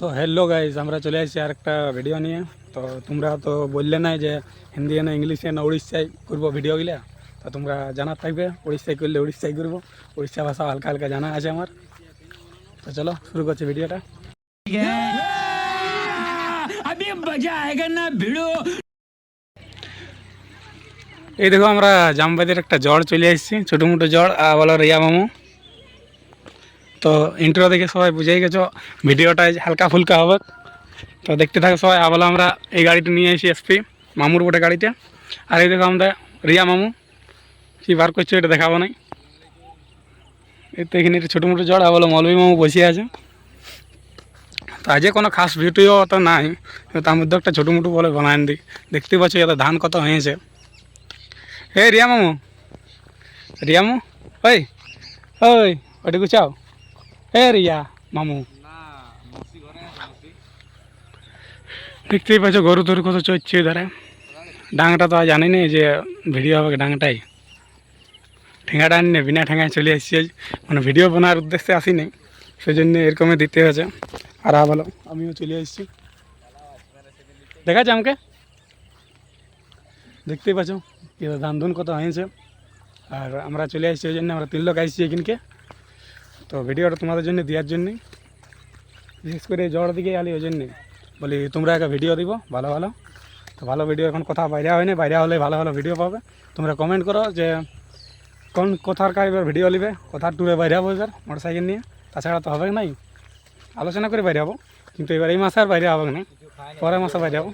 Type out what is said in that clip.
तो hello guys हमारा चले आज एक भिडियो नहीं है तो तुम्हारा तो बोलने ना जे हिंदी ना इंग्लिश ना उड़ीसा करब भिडियो गिले। तो तुम्हारा जाना थकबे उड़ीसा कर उड़ीसा करब। उड़ीसा भाषा हल्का हल्का जाना आज हमार। तो चलो शुरू कर भिडियो ये देखो हमारा जामबाजी एक जड़ चले आसमोटो जड़ बोलो रिया मामू। তো ইন্ট্রো দেখে সবাই বুঝেই গেছো, ভিডিওটা হালকা ফুলকা হবে। তো দেখতে থাকো সবাই আর বলো আমরা এই গাড়িটা নিয়ে এসেছি এসপি মামুর বটে গাড়িটা আর এই দেখো আমরা রিয়া মামু, কী বার করছ এটা দেখাবো নাই। এই তো এখানে একটা ছোটো মোটো জ্বর আর বলো মৌলভী মামু বসে আছে। তো আজকে কোনো খাস ভিডিও তো নাই তার মধ্যে একটা ছোটো মোটো বলে বানান দিই দেখতে পাচ্ছ এত ধান কত হয়েছে। হে রিয়া মামু রিয়া মামু, ওই ওই, ওইটুকু চাও। হে রিয়া, মামু। দেখতেই পাচ্ছ, গরু তরু কত চড়ছে ধরে। ডাঙটা তো আর জানি না যে ভিডিও হবে ডাঙটাই। ঠেঙ্গাটা আনি না, বিনা ঠেঙ্গায় চলে আজ। মানে ভিডিও বানার উদ্দেশ্যে আসিনি সেই জন্য এরকমই দিতে হয়েছে। আর বলো আমিও চলে এসেছি দেখা যায় আমাকে? দেখতেই পাচ্ছ ধান ধুন কত হয়েছে। আর আমরা চলে আসছি ওই জন্য আমরা তিন লোক আসছি এখানকে। তো ভিডিওটা তোমাদের জন্য দেওয়ার জন্যই বিশেষ করে জ্বর দিকে আলি ওই জন্যে। বলি, তোমরা একটা ভিডিও দিব, ভালো ভালো। তো ভালো ভিডিও এখন কথা বাইরে হয়নি বাইরে হলে ভালো ভালো ভিডিও পাবে। তোমরা কমেন্ট করো যে কোন, কথার কার এবার ভিডিও নিবে, কথার ট্যুরে বাইরে হব এবার মোটর সাইকেল নিয়ে। তাছাড়া তো হবে নাই। আলোচনা করে বাইরে হব। কিন্তু এবার এই মাসে আর বাইরে হবে না পরের মাসে বাইরে হব।